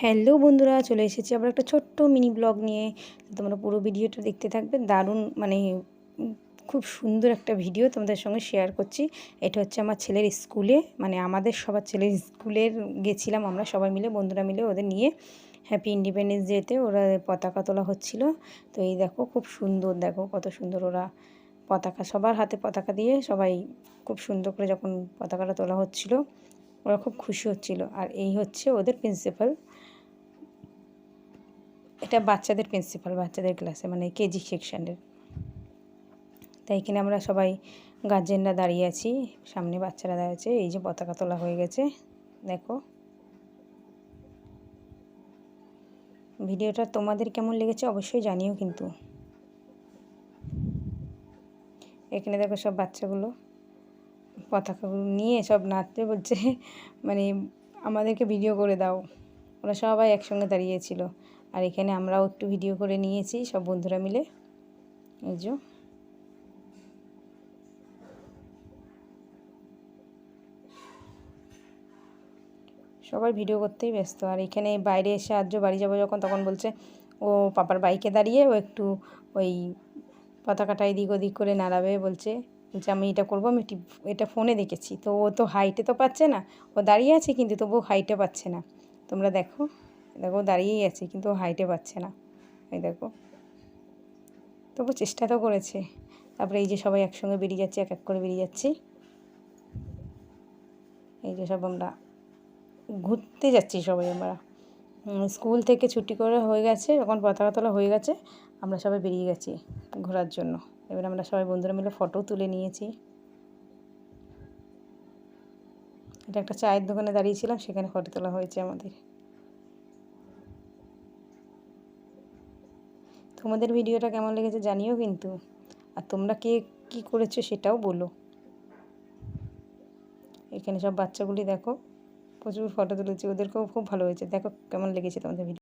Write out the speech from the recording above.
Hello বন্ধুরা, চলে এসেছি আবার একটা ছোট্ট মিনি ব্লগ নিয়ে। তোমরা পুরো ভিডিওটা দেখতে থাকবে। দারুণ মানে খুব সুন্দর একটা ভিডিও তোমাদের সঙ্গে শেয়ার করছি। এটা হচ্ছে আমার ছেলের স্কুলে মানে আমাদের সবার ছেলের স্কুলের গেছিলাম আমরা সবাই মিলে, বন্ধুরা মিলে ওদের নিয়ে। হ্যাপি ইন্ডিপেন্ডেন্স ডেতে ওরা পতাকা তোলা হচ্ছিল। তো এই দেখো, খুব সুন্দর, দেখো কত সুন্দর ওরা পতাকা, সবার হাতে পতাকা দিয়ে সবাই খুব সুন্দর করে যখন পতাকাটা তোলা হচ্ছিল, ওরা খুব খুশি হচ্ছিল। আর এই হচ্ছে ওদের প্রিন্সিপাল এটা বাচ্চাদের প্রিন্সিপাল বাচ্চাদের ক্লাসে মানে কেজি সেকশানের তাই এখানে আমরা সবাই গার্জেনরা দাঁড়িয়ে আছি, সামনে বাচ্চারা দাঁড়িয়ে আছে, এই যে পতাকা তোলা হয়ে গেছে, দেখো। ভিডিওটা তোমাদের কেমন লেগেছে অবশ্যই জানিও কিন্তু। এখানে দেখো সব বাচ্চাগুলো, পতাকাগুলো নিয়ে সব নাচতে বলছে মানে আমাদেরকে ভিডিও করে দাও। ওরা সবাই একসঙ্গে দাঁড়িয়েছিল আর এখানে আমরাও একটু ভিডিও করে নিয়েছি, সব বন্ধুরা মিলে। এই যে। সবাই ভিডিও করতেই ব্যস্ত। আর এখানে বাইরে এসে আর্য বাড়ি যাব যখন, তখন বলছে, ও পাপার বাইকে দাঁড়িয়ে ও একটু ওই পতাকাটা এদিক ওদিক করে নাড়াবে। বলছে বলছে, আমি এটা করব, আমি এটা ফোনে দেখেছি। তো ও তো হাইটে তো পাচ্ছে না, ও দাঁড়িয়ে আছে, কিন্তু তবু হাইটে পাচ্ছে না। তোমরা দেখো। দেখো দাঁড়িয়েই আছে, কিন্তু হাইটে পাচ্ছে না। এই দেখো। তবু চেষ্টা তো করেছে। তারপরে এই যে সবাই একসঙ্গে বেরিয়ে যাচ্ছে, এক এক করে বেরিয়ে যাচ্ছি। এই যে সব আমরা ঘুরতে যাচ্ছি সবাই আমরা। স্কুল থেকে ছুটি করে হয়ে গেছে যখন পতাকা তোলা হয়ে গেছে, আমরা সবাই বেরিয়ে গেছি ঘোরার জন্য। এবার আমরা সবাই বন্ধুরা মিলে ফটো তুলে নিয়েছি। এটা একটা চায়ের দোকানে দাঁড়িয়েছিলাম, সেখানে ফটো তোলা হয়েছে আমাদের। তোমাদের ভিডিওটা কেমন লেগেছে জানিও কিন্তু। আর তোমরা কে কী করেছ সেটাও বলো। এখানে সব বাচ্চাগুলি দেখো, প্রচুর ফটো তুলেছি, ওদেরকেও খুব ভালো হয়েছে। দেখো কেমন লেগেছে তোমাদের ভিডিও।